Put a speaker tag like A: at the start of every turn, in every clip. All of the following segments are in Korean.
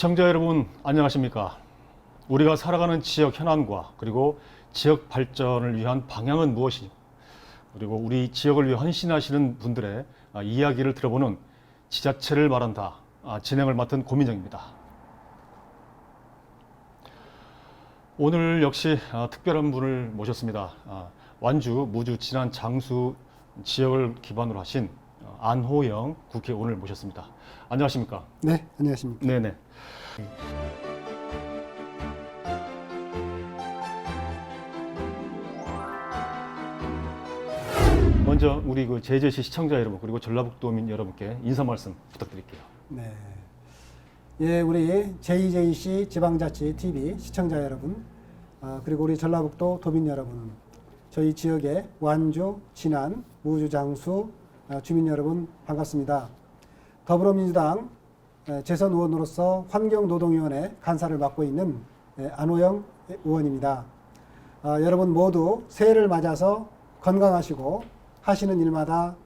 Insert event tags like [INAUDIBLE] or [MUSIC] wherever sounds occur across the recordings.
A: 시청자 여러분 안녕하십니까? 우리가 살아가는 지역 현안과 그리고 지역 발전을 위한 방향은 무엇이냐? 그리고 우리 지역을 위해 헌신하시는 분들의 아, 이야기를 들어보는 지자체를 말한다. 아, 진행을 맡은 고민정입니다. 오늘 역시 아, 특별한 분을 모셨습니다. 아, 완주, 무주, 진안, 장수 지역을 기반으로 하신 어, 안호영 국회의원을 모셨습니다. 안녕하십니까?
B: 네, 안녕하십니까.
A: 네네. 먼저 우리 그 제주시 시청자 여러분 그리고 전라북도민 여러분께 인사 말씀 부탁드릴게요.
B: 네. 예, 우리 JJC 지방자치 TV 시청자 여러분, 아, 그리고 우리 전라북도 도민 여러분, 저희 지역의 완주, 진안, 무주, 장수 아, 주민 여러분 반갑습니다. 더불어민주당 에, 재선 의원으로서 환경노동위원회 간사를 맡고 있는 에, 안호영 의원입니다. 아, 여러분 모두 새해를 맞아서 건강하시고 하시는 일마다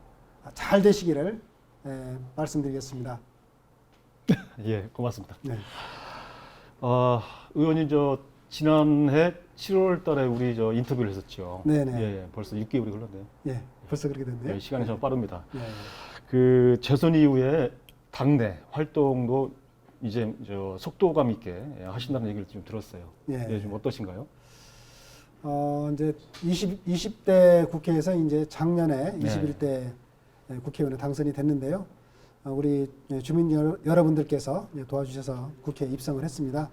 B: 잘 되시기를 에, 말씀드리겠습니다. [LAUGHS]
A: 예, 고맙습니다.
B: 네.
A: 어, 의원님 저 지난해 7월 달에 우리 저 인터뷰를 했었죠.
B: 네네.
A: 예, 예, 벌써 6개월이 흘렀네요.
B: 예, 벌써 그렇게 됐네요.
A: 예, 시간이 참 빠릅니다.
B: 네.
A: 그 재선 이후에 당내 활동도 이제 저 속도감 있게 하신다는 얘기를 좀 들었어요.
B: 예.
A: 예, 좀 어떠신가요?
B: 어, 이제 20, 20대 국회에서 이제 작년에
A: 네.
B: 21대 국회의원에 당선이 됐는데요. 어, 우리 주민 여, 여러분들께서 도와주셔서 국회에 입성을 했습니다.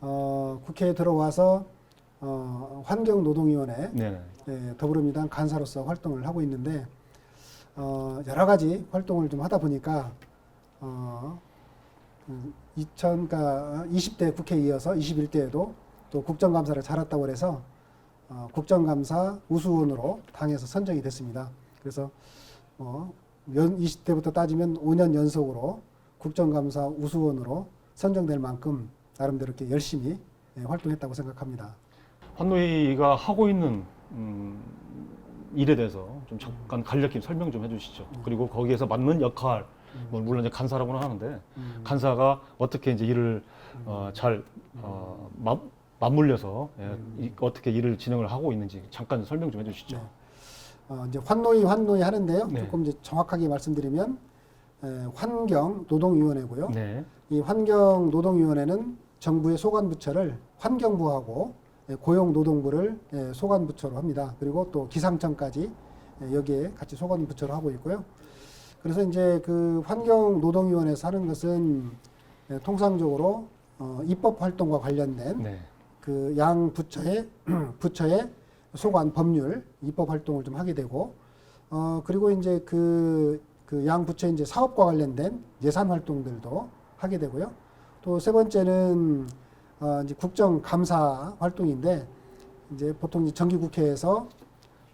B: 어, 국회에 들어와서 어, 환경노동위원회
A: 네.
B: 예, 더불어민주당 간사로서 활동을 하고 있는데 어, 여러 가지 활동을 좀 하다 보니까 어, 음, 2000, 그러니까 20대 국회에 이어서 21대에도 또 국정감사를 잘했다고 해서 어, 국정감사 우수원으로 당에서 선정이 됐습니다. 그래서 어, 연 20대부터 따지면 5년 연속으로 국정감사 우수원으로 선정될 만큼 나름대로 이렇게 열심히 예, 활동했다고 생각합니다.
A: 환노이가 하고 있는 음, 일에 대해서 좀 잠깐 간략히 설명 좀 해주시죠. 그리고 거기에서 맡는 역할, 뭐 물론 이제 간사라고는 하는데
B: 음.
A: 간사가 어떻게 이제 일을 어, 잘 어, 맞, 맞물려서 예, 이, 어떻게 일을 진행을 하고 있는지 잠깐 설명 좀 해주시죠.
B: 네. 어, 이제 환노위 환노위 하는데요.
A: 네.
B: 조금 이제 정확하게 말씀드리면 에, 환경 노동위원회고요.
A: 네.
B: 이 환경 노동위원회는 정부의 소관 부처를 환경부하고 에, 고용노동부를 에, 소관 부처로 합니다. 그리고 또 기상청까지 에, 여기에 같이 소관 부처로 하고 있고요. 그래서 이제 그 환경 노동위원회에서 하는 것은 에, 통상적으로 어, 입법 활동과 관련된
A: 네.
B: 그양 부처의 [CLEARS THROAT] 부처의 소관 법률 입법 활동을 좀 하게 되고 어 그리고 이제 그 그 양 부처의 이제 사업과 관련된 예산 활동들도 하게 되고요. 또 세 번째는 어 이제 국정 감사 활동인데 이제 보통 정기 국회에서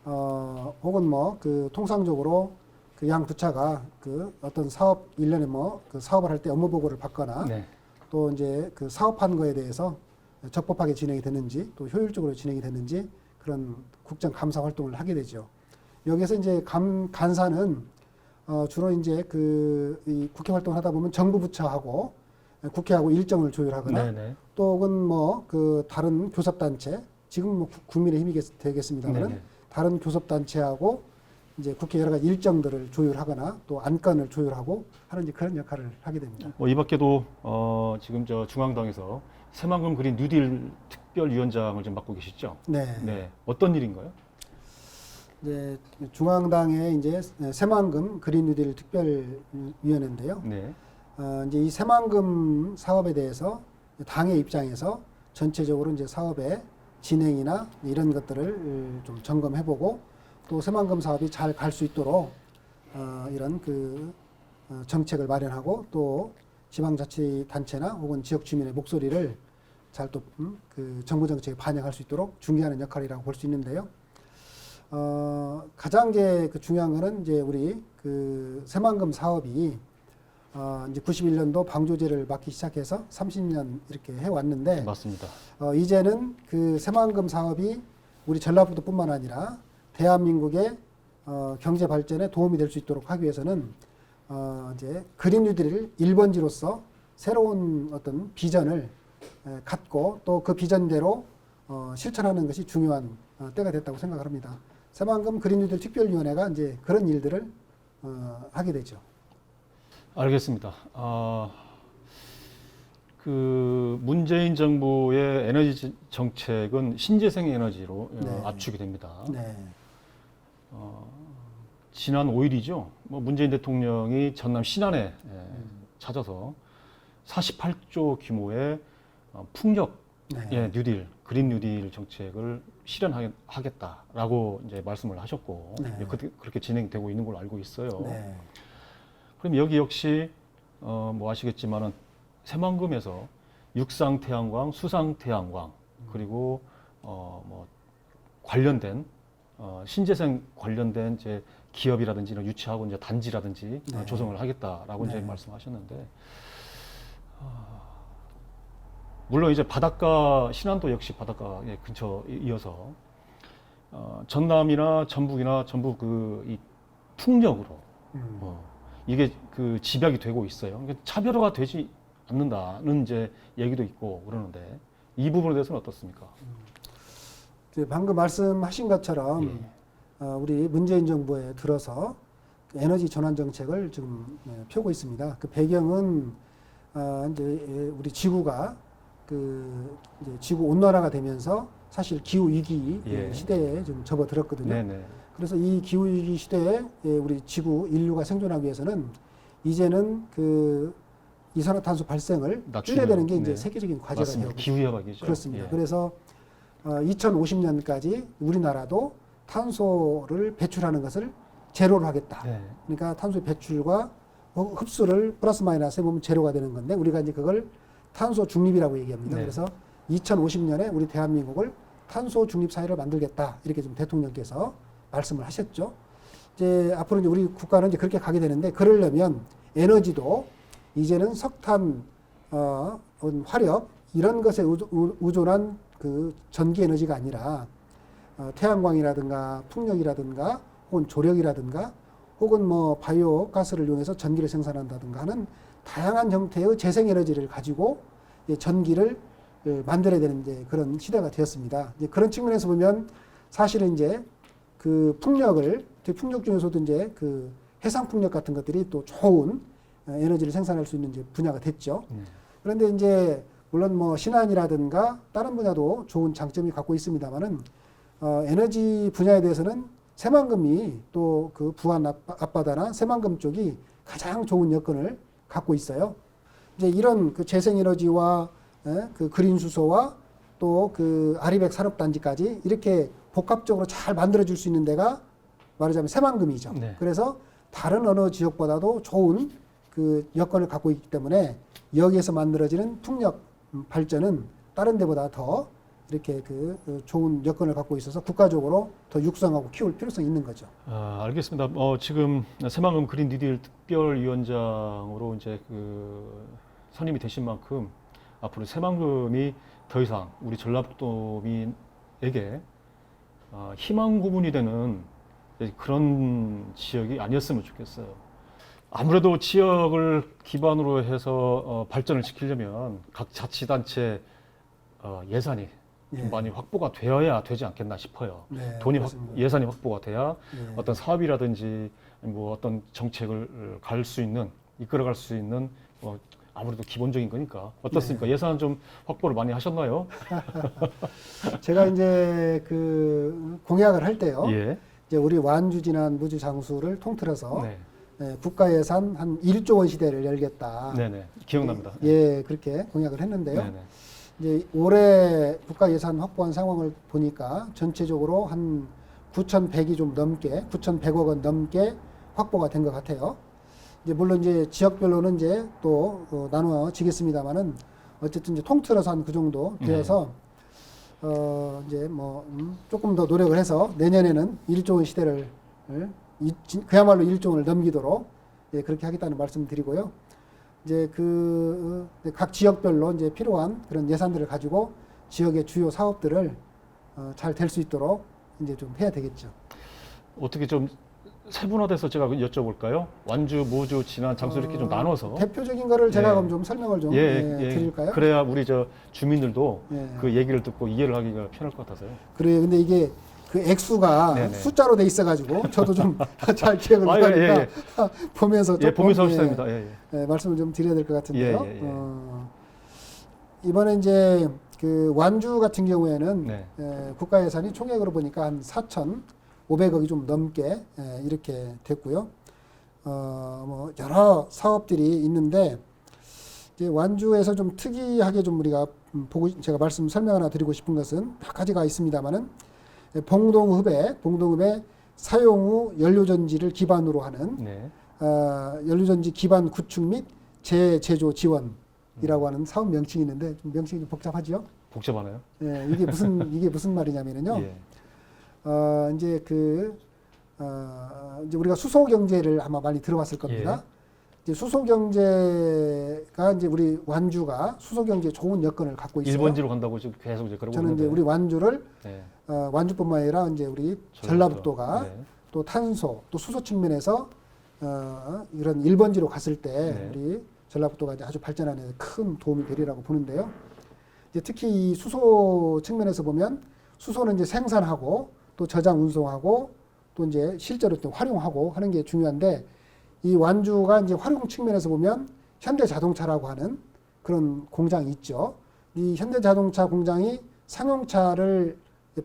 B: 어 혹은 뭐 그 통상적으로 그 양 부처가 그 어떤 사업 일년에 뭐그 사업을 할 때 업무 보고를 받거나
A: 네.
B: 또 이제 그 사업한 거에 대해서 적법하게 진행이 됐는지 또 효율적으로 진행이 됐는지 그런 국정 감사 활동을 하게 되죠. 여기서 이제 감, 간사는 어, 주로 이제 그이 국회 활동을 하다 보면 정부 부처하고 국회하고 일정을 조율하거나
A: 네. 네.
B: 또 혹은 뭐 그 다른 교섭단체 지금 뭐 국- 국민의힘이 겠- 되겠습니다만
A: 네네.
B: 다른 교섭단체하고 이제 국회 여러 가지 일정들을 조율하거나 또 안건을 조율하고 하는 이제 그런 역할을 하게 됩니다.
A: 뭐 이 밖에도 어, 지금 저 중앙당에서 새만금 그린 뉴딜 특별위원장을 좀 맡고 계시죠?
B: 네.
A: 네. 어떤 일인가요?
B: 이제 중앙당의 이제 새만금 그린 뉴딜 특별위원회인데요.
A: 네.
B: 어, 이제 이 새만금 사업에 대해서 당의 입장에서 전체적으로 이제 사업의 진행이나 이런 것들을 좀 점검해보고 또 새만금 사업이 잘 갈 수 있도록 어, 이런 그 어, 정책을 마련하고 또 지방자치단체나 혹은 지역 주민의 목소리를 잘또그 정부 정책에 반영할 수 있도록 중개하는 역할이라고 볼 수 있는데요. 어, 가장 이제 그 중요한 거는 이제 우리 그 새만금 사업이 어, 이제 91년도 방조제를 맡기 시작해서 30년 이렇게 해왔는데
A: 맞습니다.
B: 어, 이제는 그 새만금 사업이 우리 전라북도뿐만 아니라 대한민국의 어, 경제 발전에 도움이 될 수 있도록 하기 위해서는 어, 이제 그린 뉴딜을 1번지로서 새로운 어떤 비전을 에, 갖고 또 그 비전대로 어, 실천하는 것이 중요한 어, 때가 됐다고 생각을 합니다. 새만금 그린 뉴딜 특별위원회가 이제 그런 일들을 어, 하게 되죠.
A: 알겠습니다. 아, 그 문재인 정부의 에너지 지- 정책은 신재생 에너지로 어,
B: 네.
A: 압축이 됩니다.
B: 네.
A: 지난 5일이죠. 뭐 문재인 대통령이 전남 신안에 예, 찾아서 48조 규모의 어, 풍력
B: 네.
A: 예, 뉴딜, 그린 뉴딜 정책을 실현하겠다라고 이제 말씀을 하셨고
B: 네.
A: 예, 그렇게, 그렇게 진행되고 있는 걸로 알고 있어요.
B: 네.
A: 그럼 여기 역시 어, 뭐 아시겠지만은 새만금에서 육상 태양광, 수상 태양광 그리고 어, 뭐 관련된 어, 신재생 관련된 이제 기업이라든지 이런 유치하고 이제 단지라든지 어,
B: 네.
A: 조성을 하겠다라고 이제
B: 네.
A: 말씀하셨는데 아, 물론 이제 바닷가 신안도 역시 바닷가 에 근처 이어서 어, 전남이나 전북이나 전북 그 이 풍력으로
B: 음.
A: 어, 이게 그 집약이 되고 있어요. 그러니까 차별화가 되지 않는다는 이제 얘기도 있고 그러는데 이 부분에 대해서는 어떻습니까?
B: 방금 말씀하신 것처럼
A: 예.
B: 어, 우리 문재인 정부에 들어서 에너지 전환 정책을 지금 예, 펴고 있습니다. 그 배경은 어, 이제 예, 우리 지구가 그 지구 온난화가 되면서 사실 기후 위기
A: 예.
B: 시대에 좀 접어들었거든요.
A: 네네.
B: 그래서 이 기후 위기 시대에 예, 우리 지구 인류가 생존하기 위해서는 이제는 그 이산화탄소 발생을 줄여야 되는 게 이제
A: 네.
B: 세계적인 과제가. 되고
A: 기후 협약이죠.
B: 그렇습니다.
A: 예.
B: 그래서 어, 2050년까지 우리나라도 탄소를 배출하는 것을 제로로 하겠다.
A: 네.
B: 그러니까 탄소 배출과 어, 흡수를 플러스 마이너스 해보면 제로가 되는 건데 우리가 이제 그걸 탄소 중립이라고 얘기합니다.
A: 네.
B: 그래서 2050년에 우리 대한민국을 탄소 중립 사회를 만들겠다 이렇게 좀 대통령께서 말씀을 하셨죠. 이제 앞으로 이제 우리 국가는 이제 그렇게 가게 되는데 그러려면 에너지도 이제는 석탄, 어, 음, 화력 이런 것에 의존한 그 전기 에너지가 아니라 어, 태양광이라든가 풍력이라든가 혹은 조력이라든가 혹은 뭐 바이오 가스를 이용해서 전기를 생산한다든가 하는 다양한 형태의 재생 에너지를 가지고 전기를 어, 만들어야 되는 이제 그런 시대가 되었습니다. 이제 그런 측면에서 보면 사실은 이제 그 풍력을 특히 풍력 중에서도 이제 그 해상 풍력 같은 것들이 또 좋은 어, 에너지를 생산할 수 있는 이제 분야가 됐죠.
A: 네.
B: 그런데 이제 물론 뭐 신안이라든가 다른 분야도 좋은 장점이 갖고 있습니다만은 어, 에너지 분야에 대해서는 새만금이 또 그 부안 앞바- 앞바다나 새만금 쪽이 가장 좋은 여건을 갖고 있어요. 이제 이런 그 재생에너지와 에, 그 그린 수소와 또 그 아리백 산업단지까지 이렇게 복합적으로 잘 만들어줄 수 있는 데가 말하자면 새만금이죠.
A: 네.
B: 그래서 다른 어느 지역보다도 좋은 그 여건을 갖고 있기 때문에 여기에서 만들어지는 풍력 음, 발전은 다른 데보다 더 이렇게 그 어, 좋은 여건을 갖고 있어서 국가적으로 더 육성하고 키울 필요성이 있는 거죠.
A: 아, 알겠습니다. 어, 지금 새만금 그린 뉴딜 특별위원장으로 이제 그 선임이 되신 만큼 앞으로 새만금이 더 이상 우리 전라북도민에게 어, 희망 고문이 되는 그런 지역이 아니었으면 좋겠어요. 아무래도 지역을 기반으로 해서 어, 발전을 시키려면 각 자치단체 어, 예산이 좀
B: 예.
A: 많이 확보가 되어야 되지 않겠나 싶어요.
B: 네,
A: 돈이 확. 예산이 확보가 돼야
B: 예.
A: 어떤 사업이라든지 뭐 어떤 정책을 갈 수 있는 이끌어갈 수 있는 뭐 아무래도 기본적인 거니까 어떻습니까? 예산 좀 확보를 많이 하셨나요? [LAUGHS]
B: 제가 이제 그 공약을 할 때요.
A: 예.
B: 이제 우리 완주 지난 무주 장수를 통틀어서
A: 네.
B: 예, 국가 예산 한 1조 원 시대를 열겠다.
A: 네네. 기억납니다.
B: 예, 그렇게 공약을 했는데요.
A: 네네.
B: 이제 올해 국가 예산 확보한 상황을 보니까 전체적으로 한 9,100이 좀 넘게 9,100억 원 넘게 확보가 된 것 같아요. 이제 물론 이제 지역별로는 이제 또 어, 나누어지겠습니다만은 어쨌든 이제 통틀어서 한 그 정도 되어서 어 이제 뭐 음, 조금 더 노력을 해서 내년에는 1조 원 시대를 이- 그야말로 1조 원을 넘기도록 예, 그렇게 하겠다는 말씀드리고요. 이제 그 각 지역별로 이제 필요한 그런 예산들을 가지고 지역의 주요 사업들을 어, 잘될 수 있도록 이제 좀 해야 되겠죠.
A: 어떻게 좀 세분화돼서 제가 여쭤볼까요? 완주, 모주, 진안, 장수 이렇게 좀
B: 어,
A: 나눠서
B: 대표적인 거를 제가
A: 예.
B: 그럼 좀 설명을 좀
A: 예,
B: 예,
A: 예.
B: 드릴까요?
A: 그래야 우리 저 주민들도
B: 예.
A: 그 얘기를 듣고 이해를 하기가 편할 것 같아서요.
B: 그래요. 근데 이게 그 액수가
A: 네네.
B: 숫자로 돼 있어가지고 저도 좀 [LAUGHS] [LAUGHS] 잘 기억을
A: 아, 예,
B: 못하니까
A: 예, [LAUGHS]
B: 보면서
A: 예,
B: 조금,
A: 보면서
B: 예,
A: 하셔야 됩니다. 예, 예.
B: 예, 말씀을 좀 드려야 될 것 같은데요.
A: 예, 예, 예.
B: 어, 이번에 이제 그 완주 같은 경우에는
A: 네.
B: 예, 국가 예산이 총액으로 보니까 한 4,500억이 좀 넘게 예, 이렇게 됐고요. 어, 뭐 여러 사업들이 있는데 이제 완주에서 좀 특이하게 좀 우리가 음, 보고 제가 말씀 설명 하나 드리고 싶은 것은 몇 가지가 있습니다만은 봉동읍에 봉동읍에 사용 후 연료전지를 기반으로 하는
A: 네.
B: 어, 연료전지 기반 구축 및 재제조 지원이라고 하는 사업 명칭이 있는데 좀 명칭이 좀 복잡하지요?
A: 복잡하나요?
B: 예, 이게 무슨 이게 무슨 말이냐면요. [LAUGHS]
A: 예.
B: 어, 이제 그 어, 이제 우리가 수소 경제를 아마 많이 들어봤을 겁니다.
A: 예.
B: 이제 수소 경제가 이제 우리 완주가 수소 경제에 좋은 여건을 갖고 있어요.
A: 일본지로 간다고 지금 계속 이제 그러고
B: 저는 이제
A: 있는데.
B: 우리 완주를
A: 네.
B: 어, 완주뿐만 아니라 이제 우리 전라북도 가
A: 네.
B: 또 탄소 또 수소 측면에서 어, 이런 1번지로 갔을 때
A: 네.
B: 우리 전라북도가 이제 아주 발전하는 데 큰 도움이 되리라고 보는데요. 이제 특히 이 수소 측면에서 보면 수소는 이제 생산하고 또 저장 운송하고 또 이제 실제로 또 활용하고 하는 게 중요한데 이 완주가 이제 활용 측면에서 보면 현대 자동차라고 하는 그런 공장이 있죠. 이 현대 자동차 공장이 상용차를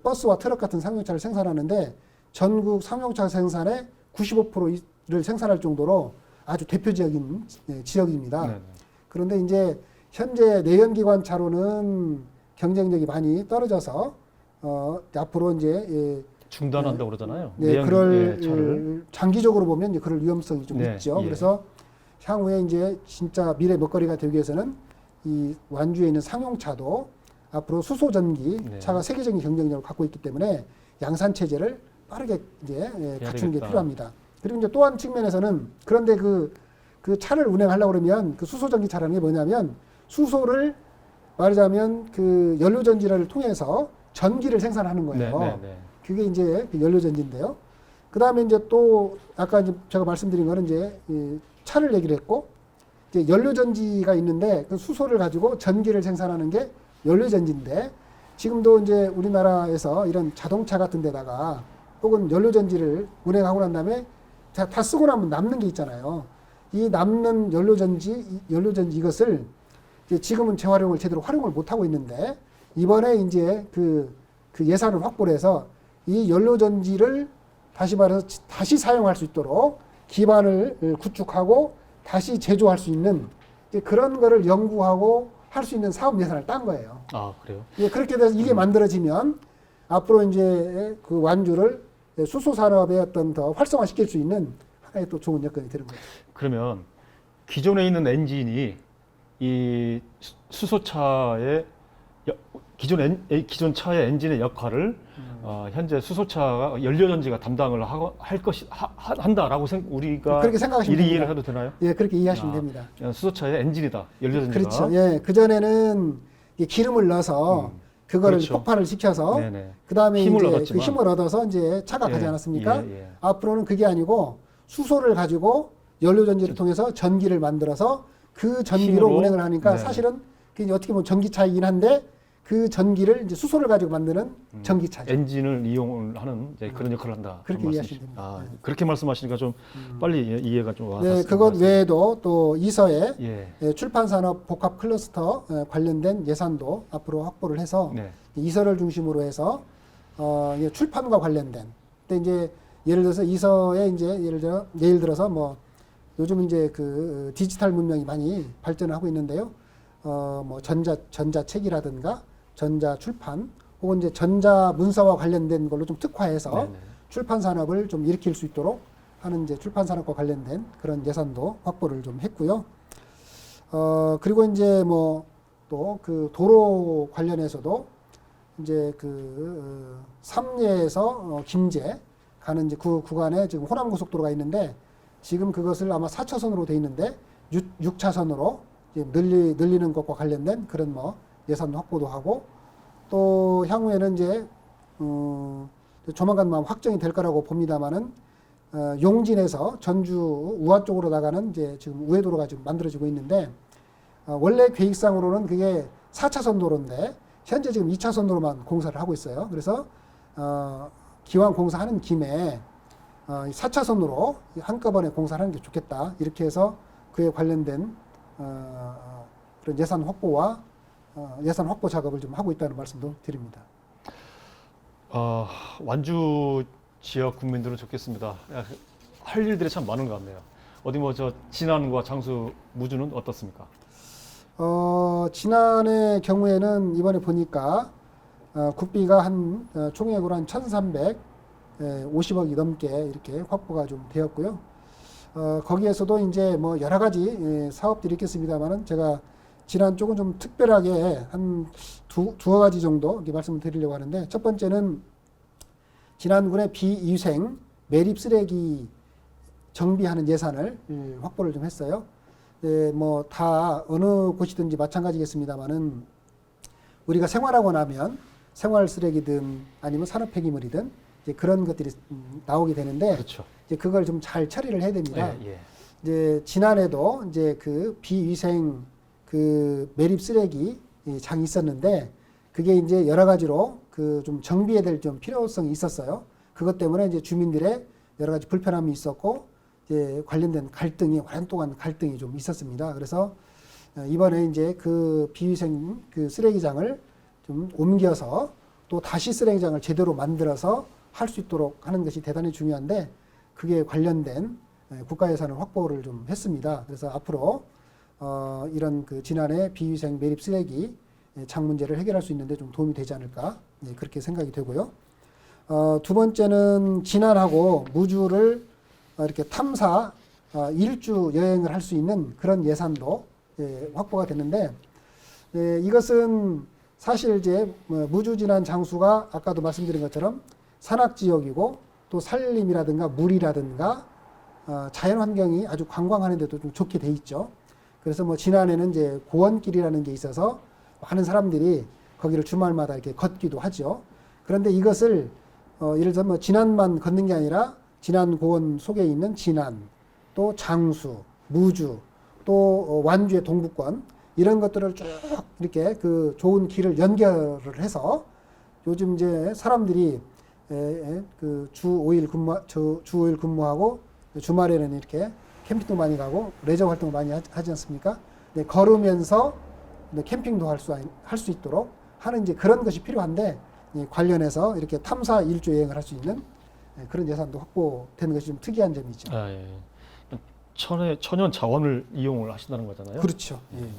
B: 버스와 트럭 같은 상용차를 생산하는데 전국 상용차 생산의 95%를 생산할 정도로 아주 대표적인 예, 지역입니다.
A: 네. 네.
B: 그런데 이제 현재 내연기관 차로는 경쟁력이 많이 떨어져서 어, 앞으로 이제 예,
A: 중단한다고 그러잖아요.
B: 네,
A: 내연-
B: 그럴
A: 예, 차를.
B: 장기적으로 보면 이제 그럴 위험성이 좀
A: 네,
B: 있죠.
A: 예.
B: 그래서 향후에 이제 진짜 미래 먹거리가 되기 위해서는 이 완주에 있는 상용차도 앞으로 수소 전기
A: 네.
B: 차가 세계적인 경쟁력을 갖고 있기 때문에 양산 체제를 빠르게 이제 예, 갖추는 게
A: 되겠다.
B: 필요합니다. 그리고 이제 또한 측면에서는 그런데 그, 그 차를 운행하려고 그러면 그 수소 전기 차라는 게 뭐냐면 수소를 말하자면 그 연료 전지를 통해서 전기를 생산하는
A: 네,
B: 거예요.
A: 네, 네.
B: 그게 이제 그 연료전지인데요. 그 다음에 이제 또 아까 이제 제가 말씀드린 거는 이제 이 차를 얘기를 했고 이제 연료전지가 있는데 그 수소를 가지고 전기를 생산하는 게 연료전지인데 지금도 이제 우리나라에서 이런 자동차 같은 데다가 혹은 연료전지를 운행하고 난 다음에 다, 다 쓰고 나면 남는 게 있잖아요. 이 남는 연료전지, 이 연료전지 이것을 지금은 재활용을 제대로 활용을 못 하고 있는데 이번에 이제 그, 그 예산을 확보를 해서 이 연료전지를 다시 말해서 지- 다시 사용할 수 있도록 기반을 구축하고 다시 제조할 수 있는 그런 거를 연구하고 할 수 있는 사업 예산을 딴 거예요.
A: 아 그래요?
B: 예, 그렇게 돼서 이게 만들어지면 앞으로 이제 그 완주를 수소 산업의 어떤 더 활성화시킬 수 있는 하나의 또 좋은 여건이 되는 거죠.
A: 그러면 기존에 있는 엔진이 이 수- 수소차의 여- 기존 엔, 에- 기존 차의 엔진의 역할을
B: 음.
A: 어, 현재 수소차가 연료전지가 담당을 하, 할 것이 하, 하- 한다라고 생, 우리가
B: 그렇게 생각하시면
A: 이해를
B: 됩니다.
A: 해도 되나요?
B: 예, 그렇게 이해하시면
A: 아,
B: 됩니다.
A: 수소차의 엔진이다 연료전지가
B: 그렇죠. 예, 그 전에는 기름을 넣어서
A: 음,
B: 그거를
A: 그렇죠.
B: 폭발을 시켜서
A: 네네.
B: 그 다음에
A: 힘을
B: 이제 그
A: 얻었지만.
B: 힘을 얻어서 이제 차가 가지
A: 예,
B: 않았습니까?
A: 예, 예.
B: 앞으로는 그게 아니고 수소를 가지고 연료 전지를 통해서 전기를 만들어서 그 전기로
A: 힘으로?
B: 운행을 하니까
A: 네.
B: 사실은 그게 어떻게 보면 전기차이긴 한데 그 전기를 이제 수소를 가지고 만드는
A: 음,
B: 전기차죠.
A: 엔진을 이용을 하는 이제 그런 역할을 한다.
B: 그렇게 이해하시면 됩니다.
A: 아,
B: 네.
A: 그렇게 말씀하시니까 좀 빨리 이해- 이해가 좀 와닿습니다.
B: 네, 그것 외에도 또 이서에
A: 예.
B: 예, 출판산업 복합 클러스터 예, 관련된 예산도 앞으로 확보를 해서
A: 네.
B: 이서를 중심으로 해서 어, 이게 출판과 관련된. 근데 이제 예를 들어서 이서에 이제 예를 들어 예를 들어서 뭐 요즘 이제 그 디지털 문명이 많이 발전하고 있는데요. 어, 뭐 전자 전자책이라든가 전자 출판 혹은 이제 전자 문서와 관련된 걸로 좀 특화해서
A: 네네.
B: 출판 산업을 좀 일으킬 수 있도록 하는 이제 출판 산업과 관련된 그런 예산도 확보를 좀 했고요. 어, 그리고 이제 뭐 또 그 도로 관련해서도 이제 그 어, 삼례에서 어, 김제 가는 이제 그 구간에 지금 호남 고속도로가 있는데 지금 그것을 아마 4차선으로 돼 있는데 6, 차선으로 늘리, 늘리는 것과 관련된 그런 뭐 예산 확보도 하고 또 향후에는 이제 어, 조만간 뭐 확정이 될 거라고 봅니다만은 어, 용진에서 전주 우화 쪽으로 나가는 이제 지금 우회도로가 지금 만들어지고 있는데 어, 원래 계획상으로는 그게 4차선 도로인데 현재 지금 2차선 도로만 공사를 하고 있어요. 그래서 어, 기왕 공사하는 김에 어, 4차선으로 한꺼번에 공사를 하는 게 좋겠다. 이렇게 해서 그에 관련된 어, 그런 예산 확보와 어, 예산 확보 작업을 좀 하고 있다는 말씀도 드립니다.
A: 어, 완주 지역 국민들은 좋겠습니다. 야, 할 일들이 참 많은 것 같네요. 어디 뭐 저 진안과 장수 무주는 어떻습니까?
B: 어, 지난해 경우에는 이번에 보니까 어, 국비가 한 어, 총액으로 한 1,350억이 넘게 이렇게 확보가 좀 되었고요. 어, 거기에서도 이제 뭐 여러 가지 예, 사업들이 있겠습니다만은 제가 지난 쪽은 좀 특별하게 한 두, 두어 가지 정도 이렇게 말씀을 드리려고 하는데 첫 번째는 지난군의 비위생 매립 쓰레기 정비하는 예산을 예, 확보를 좀 했어요. 예, 뭐다 어느 곳이든지 마찬가지겠습니다만은 우리가 생활하고 나면 생활 쓰레기든 아니면 산업 폐기물이든 이제 그런 것들이 음, 나오게 되는데
A: 그렇죠.
B: 이제 그걸 좀 잘 처리를 해야 됩니다.
A: 예, 예.
B: 이제 지난해도 이제 그 비위생 그 매립 쓰레기 이 장이 있었는데 그게 이제 여러 가지로 그 좀 정비해야 될 좀 필요성이 있었어요. 그것 때문에 이제 주민들의 여러 가지 불편함이 있었고 이제 관련된 갈등이 오랜 동안 갈등이 좀 있었습니다. 그래서 어, 이번에 이제 그 비위생 그 쓰레기장을 좀 옮겨서 또 다시 쓰레기장을 제대로 만들어서 할 수 있도록 하는 것이 대단히 중요한데 그게 관련된 예, 국가 예산을 확보를 좀 했습니다. 그래서 앞으로 어, 이런 그 지난해 비위생 매립 쓰레기 예, 장 문제를 해결할 수 있는데 좀 도움이 되지 않을까 예, 그렇게 생각이 되고요. 어, 두 번째는 진안하고 무주를 어, 이렇게 탐사 어, 일주 여행을 할 수 있는 그런 예산도 예, 확보가 됐는데 예, 이것은 사실 이제 뭐 무주 진안 장수가 아까도 말씀드린 것처럼 산악 지역이고 또 산림이라든가 물이라든가 어, 자연 환경이 아주 관광하는데도 좀 좋게 돼 있죠. 그래서 뭐 지난해는 이제 고원길이라는 게 있어서 많은 사람들이 거기를 주말마다 이렇게 걷기도 하죠. 그런데 이것을 어, 예를 들어 뭐 진안만 걷는 게 아니라 진안 고원 속에 있는 진안, 또 장수, 무주, 또 어, 완주의 동북권 이런 것들을 쭉 이렇게 그 좋은 길을 연결을 해서 요즘 이제 사람들이 그 주 5일 근무 주, 주 5일 근무하고 주말에는 이렇게 캠핑도 많이 가고 레저 활동 많이 하- 하지 않습니까? 네, 걸으면서 네, 캠핑도 할 수 할 수 있도록 하는 이제 그런 것이 필요한데 이 관련해서 이렇게 탐사 일주 여행을 할 수 있는 예, 그런 예산도 확보되는 것이 좀 특이한 점이죠.
A: 아, 예. 천의 천연 자원을 이용을 하신다는 거잖아요.
B: 그렇죠. 예.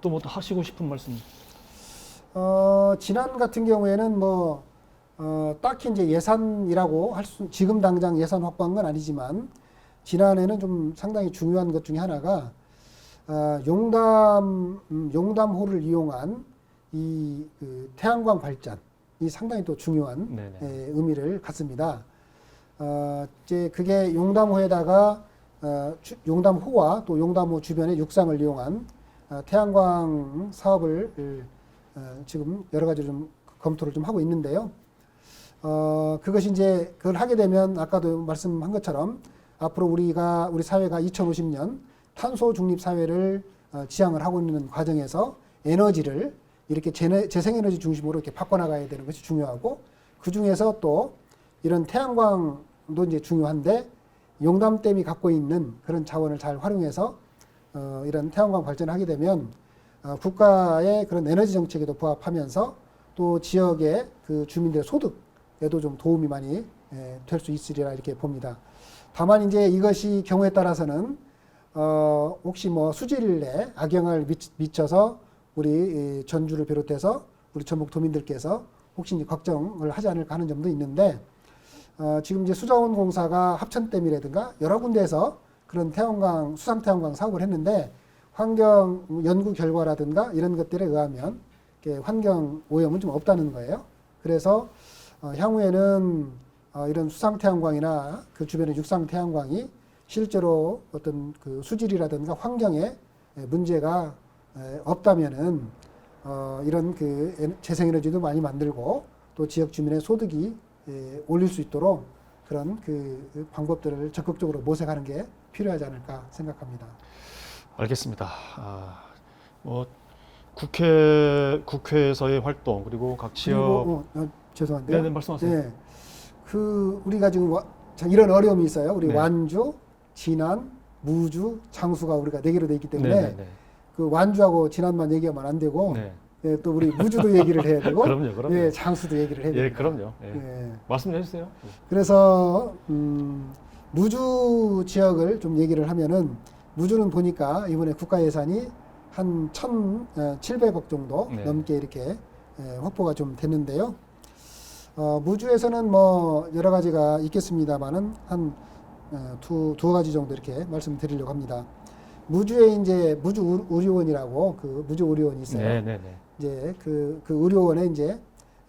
A: 또뭐또 하시고 싶은 말씀?
B: 어, 지난 같은 경우에는 뭐, 어, 딱히 이제 예산이라고 할 수, 지금 당장 예산 확보한 건 아니지만, 지난해는 좀 상당히 중요한 것 중에 하나가, 어, 용담, 음, 용담호를 이용한 이, 그 태양광 발전, 이 상당히 또 중요한
A: 네네.
B: 예, 의미를 갖습니다. 어, 이제 그게 용담호에다가 어, 주- 용담호와 또 용담호 주변의 육상을 이용한 어, 태양광 사업을 어, 지금 여러 가지 좀 검토를 좀 하고 있는데요. 어, 그것이 이제 그걸 하게 되면 아까도 말씀한 것처럼 앞으로 우리가 우리 사회가 2050년 탄소 중립 사회를 어, 지향을 하고 있는 과정에서 에너지를 이렇게 재내, 재생 에너지 중심으로 이렇게 바꿔 나가야 되는 것이 중요하고 그 중에서 또 이런 태양광도 이제 중요한데 용담댐이 갖고 있는 그런 자원을 잘 활용해서 어, 이런 태양광 발전을 하게 되면 어, 국가의 그런 에너지 정책에도 부합하면서 또 지역의 그 주민들의 소득 에도 좀 도움이 많이 될 수 있으리라 이렇게 봅니다. 다만 이제 이것이 경우에 따라서는 어, 혹시 뭐 수질에 악영향을 미치- 미쳐서 우리 이 전주를 비롯해서 우리 전북 도민들께서 혹시 이제 걱정을 하지 않을까 하는 점도 있는데 어, 지금 이제 수자원 공사가 합천댐이라든가 여러 군데에서 그런 태양광 수상 태양광 사업을 했는데 환경 연구 결과라든가 이런 것들에 의하면 환경 오염은 좀 없다는 거예요. 그래서 어, 향후에는 어, 이런 수상 태양광이나 그 주변의 육상 태양광이 실제로 어떤 그 수질이라든가 환경에 에, 문제가 에, 없다면은 어, 이런 그 에너- 재생에너지도 많이 만들고 또 지역 주민의 소득이 예, 올릴 수 있도록 그런 그 방법들을 적극적으로 모색하는 게 필요하지 않을까 생각합니다.
A: 알겠습니다. 아, 뭐 국회 국회에서의 활동 그리고 각 지역
B: 그리고 어, 어, 죄송한데요.
A: 네네 말씀하세요.
B: 네. 그 우리가 지금 와- 자, 이런 어려움이 있어요. 우리
A: 네.
B: 완주, 진안, 무주, 장수가 우리가 네 개로 돼 있기 때문에
A: 네네네.
B: 그 완주하고 진안만 얘기하면 안 되고
A: 네.
B: 예, 또 우리 무주도 얘기를 해야 되고 [LAUGHS]
A: 그럼요, 그럼요.
B: 예, 장수도 얘기를 해야
A: 예,
B: 됩니다.
A: 그럼요. 예.
B: 예.
A: 말씀 좀 해주세요.
B: 그래서 음, 무주 지역을 좀 얘기를 하면은 무주는 보니까 이번에 국가 예산이 한 1,700억 정도
A: 네.
B: 넘게 이렇게 예, 확보가 좀 됐는데요. 어, 무주에서는 뭐 여러 가지가 있겠습니다만은 한 어, 두, 두 가지 정도 이렇게 말씀드리려고 합니다. 무주에 이제 무주 의- 의료원이라고 그 무주 의료원이 있어요.
A: 네네네.
B: 이제 그, 그 의료원에 이제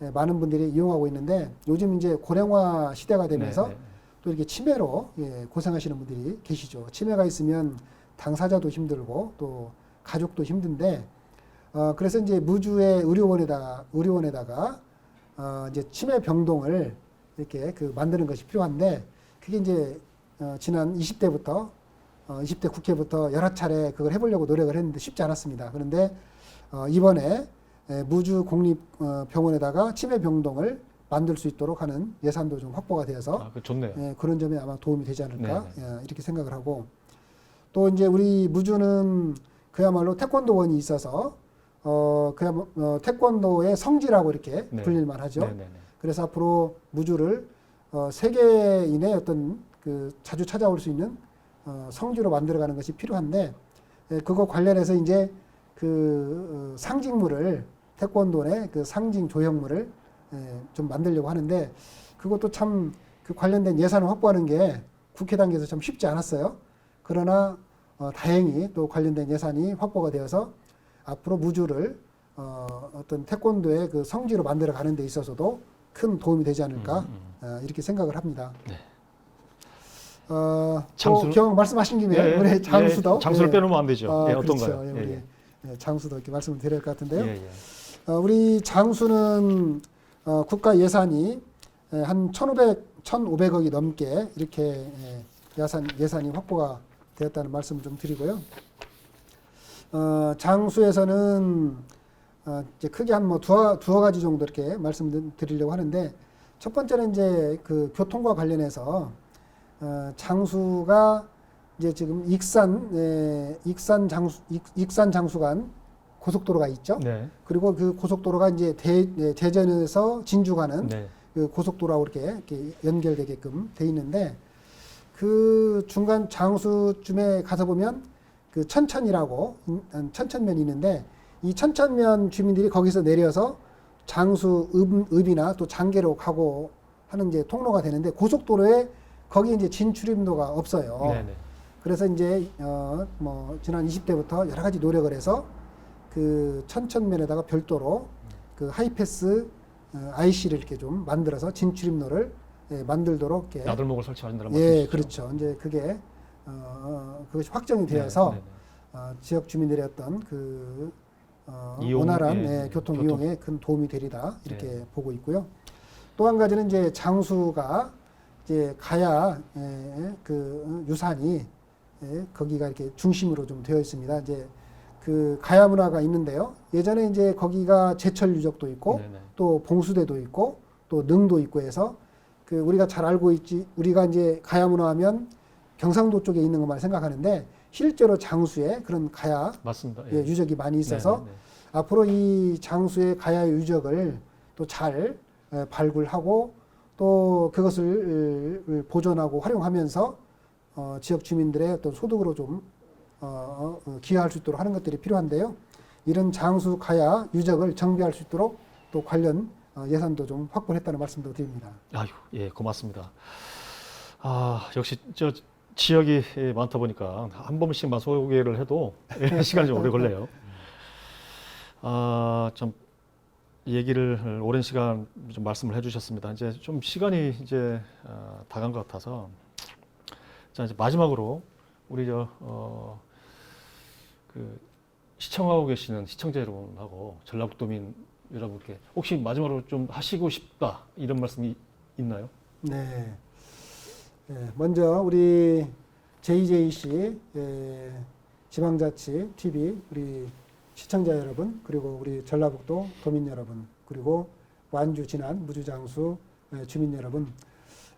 B: 예, 많은 분들이 이용하고 있는데 요즘 이제 고령화 시대가 되면서
A: 네네.
B: 또 이렇게 치매로 예, 고생하시는 분들이 계시죠. 치매가 있으면 당사자도 힘들고 또 가족도 힘든데 어, 그래서 이제 무주의 의료원에다가 의료원에다가 어, 이제 치매 병동을 이렇게 그 만드는 것이 필요한데 그게 이제 어, 지난 20대부터 어, 20대 국회부터 여러 차례 그걸 해보려고 노력을 했는데 쉽지 않았습니다. 그런데 어, 이번에 에, 무주 공립병원에다가 치매 병동을 만들 수 있도록 하는 예산도 좀 확보가 되어서
A: 아, 그 좋네요.
B: 예, 그런 점에 아마 도움이 되지 않을까
A: 네네.
B: 예, 이렇게 생각을 하고 또 이제 우리 무주는 그야말로 태권도원이 있어서 어 그야말로 어, 태권도의 성지라고 이렇게
A: 네.
B: 불릴만 하죠.
A: 네네네.
B: 그래서 앞으로 무주를 어, 세계인의 어떤 그 자주 찾아올 수 있는 어, 성지로 만들어가는 것이 필요한데 예, 그거 관련해서 이제 그 어, 상징물을 태권도 의 그 상징 조형물을 예, 좀 만들려고 하는데 그것도 참 그 관련된 예산을 확보하는 게 국회 단계에서 참 쉽지 않았어요. 그러나 어, 다행히 또 관련된 예산이 확보가 되어서 앞으로 무주를 어, 어떤 태권도의 그 성지로 만들어 가는 데 있어서도 큰 도움이 되지 않을까
A: 음, 음.
B: 어, 이렇게 생각을 합니다.
A: 네.
B: 어,
A: 장수-
B: 또경 말씀하신 김에
A: 예, 예.
B: 우리 장수도
A: 예, 장수를
B: 예.
A: 빼놓으면 안 되죠.
B: 아,
A: 예,
B: 그렇죠.
A: 어떤가요?
B: 예,
A: 예,
B: 우리
A: 예.
B: 예, 장수도 이렇게 말씀을 드려야 할 것 같은데요.
A: 예, 예.
B: 어, 우리 장수는 어, 국가 예산이 에, 한 1,500, 1,500억이 넘게 이렇게 예, 예산, 예산이 확보가 되었다는 말씀을 좀 드리고요. 어, 장수에서는 어, 이제 크게 한뭐 두어, 두어 가지 정도 이렇게 말씀드리려고 하는데 첫 번째는 이제 그 교통과 관련해서 어, 장수가 이제 지금 익산 에, 익산 장수 익, 익산 장수간 고속도로가 있죠.
A: 네.
B: 그리고 그 고속도로가 이제 대, 네, 대전에서 진주 가는
A: 네.
B: 그 고속도로하고 이렇게, 이렇게 연결되게끔 돼 있는데 그 중간 장수쯤에 가서 보면 그 천천이라고 인- 음, 천천면이 있는데 이 천천면 주민들이 거기서 내려서 장수 읍, 읍이나 또 장계로 가고 하는 이제 통로가 되는데 고속도로에 거기 이제 진출입로가 없어요.
A: 네네.
B: 그래서 이제 어 뭐 지난 20대부터 여러 가지 노력을 해서 그 천천면에다가 별도로 그 하이패스 어, IC를 이렇게 좀 만들어서 진출입로를 예, 만들도록 이렇게
A: 나들목을 설치하신다는
B: 예,
A: 말씀이시죠?
B: 그렇죠. 이제 그게 어, 그것이 확정이 되어서
A: 네, 네,
B: 어, 지역 주민들의 어떤 그 어,
A: 이용,
B: 원활한
A: 예,
B: 예,
A: 예,
B: 교통,
A: 교통.
B: 이용에 큰 도움이 되리라 이렇게
A: 네.
B: 보고 있고요. 또 한 가지는 이제 장수가 이제 가야 예, 그 유산이 예, 거기가 이렇게 중심으로 좀 되어 있습니다. 이제 그 가야 문화가 있는데요. 예전에 이제 거기가 제철 유적도 있고
A: 네네.
B: 또 봉수대도 있고 또 능도 있고 해서 그 우리가 잘 알고 있지 우리가 이제 가야 문화하면 경상도 쪽에 있는 것만 생각하는데 실제로 장수에 그런 가야
A: 맞습니다.
B: 예, 유적이 많이 있어서
A: 네네네.
B: 앞으로 이 장수의 가야 유적을 또 잘 발굴하고 또 그것을 어, 보존하고 활용하면서 어, 지역 주민들의 어떤 소득으로 좀 어, 어, 기여할 수 있도록 하는 것들이 필요한데요. 이런 장수 가야 유적을 정비할 수 있도록 또 관련 어, 예산도 좀 확보했다는 말씀도 드립니다.
A: 아유, 예, 고맙습니다. 아, 역시 저 지역이 예, 많다 보니까 한 번씩만 소개를 해도 예, [LAUGHS] 시간이 좀 오래 걸려요. 아, 좀 얘기를 오랜 시간 좀 말씀을 해주셨습니다. 이제 좀 시간이 이제 아, 다간 것 같아서 자 이제 마지막으로 우리 저 어, 그 시청하고 계시는 시청자 여러분하고 전라북도민 여러분께 혹시 마지막으로 좀 하시고 싶다 이런 말씀이 있나요?
B: 네. 예, 먼저 우리 JJC 예, 지방자치 TV 우리 시청자 여러분 그리고 우리 전라북도 도민 여러분 그리고 완주 진안 무주장수 예, 주민 여러분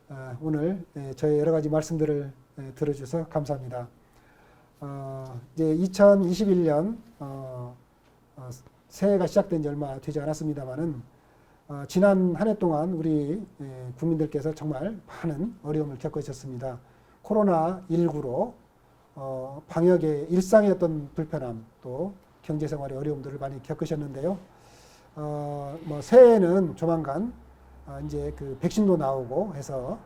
B: 아, 오늘 예, 저의 여러 가지 말씀들을 예, 들어주셔서 감사합니다. 어, 이제 2021년 어, 어, 새해가 시작된 지 얼마 되지 않았습니다만은 어, 지난 한 해 동안 우리 예, 국민들께서 정말 많은 어려움을 겪으셨습니다. 코로나 19로 어, 방역의 일상의 어떤 불편함 또 경제 생활의 어려움들을 많이 겪으셨는데요. 어, 뭐 새해에는 조만간 어, 이제 그 백신도 나오고 해서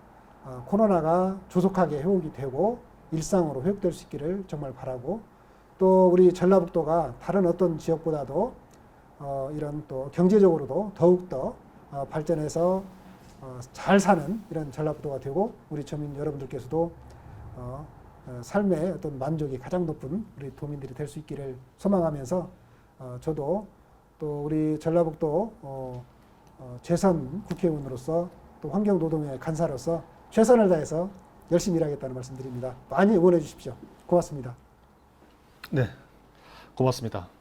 B: 어, 코로나가 조속하게 회복이 되고 일상으로 회복될 수 있기를 정말 바라고 또 우리 전라북도가 다른 어떤 지역보다도 어, 이런 또 경제적으로도 더욱더 어, 발전해서 어, 잘 사는 이런 전라북도가 되고 우리 주민 여러분들께서도 어, 어, 삶의 어떤 만족이 가장 높은 우리 도민들이 될 수 있기를 소망하면서 어, 저도 또 우리 전라북도 어, 어, 재선 국회의원으로서 또 환경노동의 간사로서 최선을 다해서 열심히 일하겠다는 말씀드립니다. 많이 응원해 주십시오. 고맙습니다.
A: 네, 고맙습니다.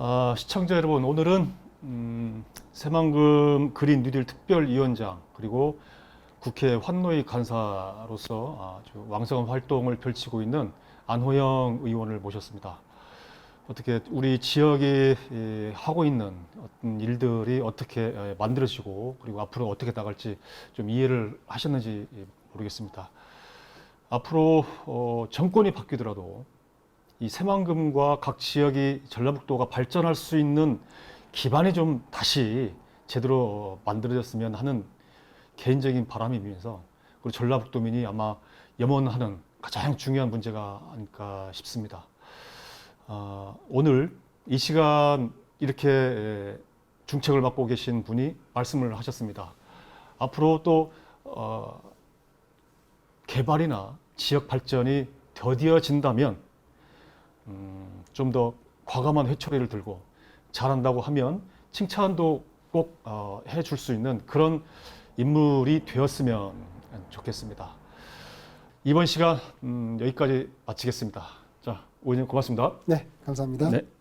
A: 아, 시청자 여러분, 오늘은 음, 새만금 그린 뉴딜 특별위원장 그리고 국회 환노위 간사로서 아주 왕성한 활동을 펼치고 있는 안호영 의원을 모셨습니다. 어떻게 우리 지역이 예, 하고 있는 어떤 일들이 어떻게 예, 만들어지고 그리고 앞으로 어떻게 나갈지 좀 이해를 하셨는지 예, 모르겠습니다. 앞으로 어, 정권이 바뀌더라도 이 새만금과 각 지역이 전라북도가 발전할 수 있는 기반이 좀 다시 제대로 만들어졌으면 하는 개인적인 바람이면서 그리고 전라북도민이 아마 염원하는 가장 중요한 문제가 아닐까 싶습니다. 아, 오늘 이 시간 이렇게 에, 중책을 맡고 계신 분이 말씀을 하셨습니다. 앞으로 또 어, 개발이나 지역 발전이 더디어진다면 음, 좀 더 과감한 회초리를 들고 잘한다고 하면 칭찬도 꼭 어, 해줄 수 있는 그런 인물이 되었으면 좋겠습니다. 이번 시간 음, 여기까지 마치겠습니다. 자, 오인님 고맙습니다.
B: 네, 감사합니다.
A: 네.